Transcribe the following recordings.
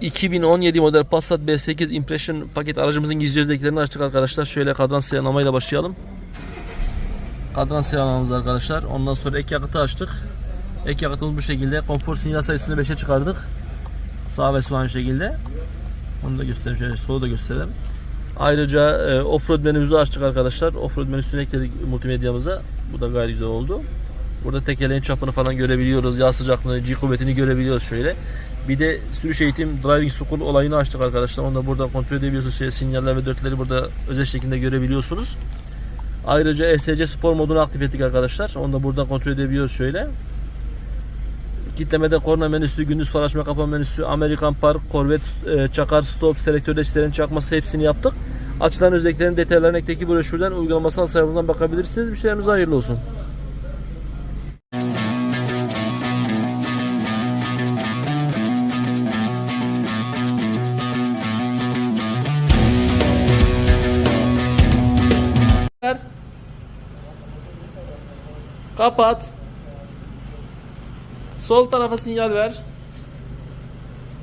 2017 model Passat B8 Impression paket aracımızın gizli özelliklerini açtık arkadaşlar. Şöyle kadran sıyanamayla başlayalım. Kadran sıyanamamız arkadaşlar. Ondan sonra ek yakıtı açtık. Ek yakıtımız bu şekilde. Konfor sinyal sayısını 5'e çıkardık. Sağ ve sol aynı şekilde. Onu da göstereyim. Şöyle solu da gösterelim. Ayrıca e, offroad menümüzü açtık arkadaşlar. Offroad menüsünü ekledik multimedyamıza. Bu da gayet güzel oldu. Burada tekerleğin çapını falan görebiliyoruz. Yağ sıcaklığını, G kuvvetini görebiliyoruz şöyle. Bir de sürüş eğitim driving school olayını açtık arkadaşlar. Onu da burada kontrol edebiliyorsunuz. Şöyle sinyaller ve dörtleri burada özel şekilde görebiliyorsunuz. Ayrıca ESC spor modunu aktif ettik arkadaşlar. Onu da buradan kontrol edebiliyoruz şöyle. Kitlemede korna menüsü, gündüz far açma kapa menüsü, Amerikan Park, Corvette, e, çakar, stop, selektör desteğinin çakması hepsini yaptık. Açılan özelliklerin detaylarını ekteki broşürden uygulamasal sayfamızdan bakabilirsiniz. Müşterimize hayırlı olsun. Kapat. Sol tarafa sinyal ver.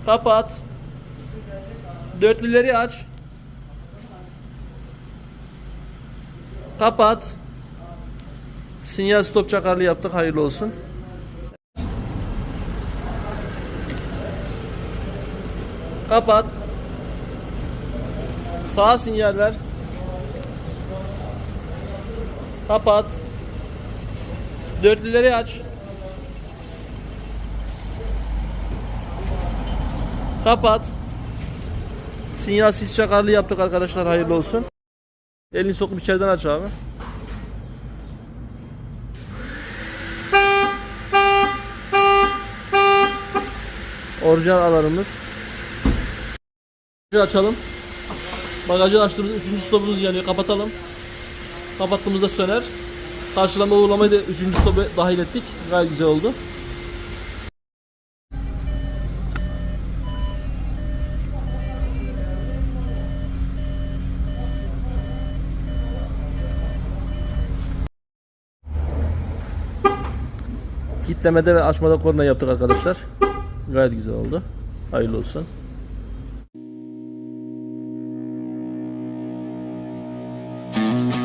Kapat. Dörtlüleri aç. Kapat. Sinyal stop çakarlı yaptık. Hayırlı olsun. Kapat. Sağa sinyal ver. Kapat. Dörtlüleri aç. Kapat. Sinyal sis çakarlı yaptık arkadaşlar hayırlı olsun. Elini sokup içeriden aç abi. Orijinal alarmımız. Açalım. Bagajı açtığımızda üçüncü stopumuz yanıyor. Kapatalım. Kapattığımızda söner. Karşılama uygulamayı da 3. stopa dahil ettik. Gayet güzel oldu. Kitlemede ve açmada korna yaptık arkadaşlar. Gayet güzel oldu. Hayırlı olsun. Müzik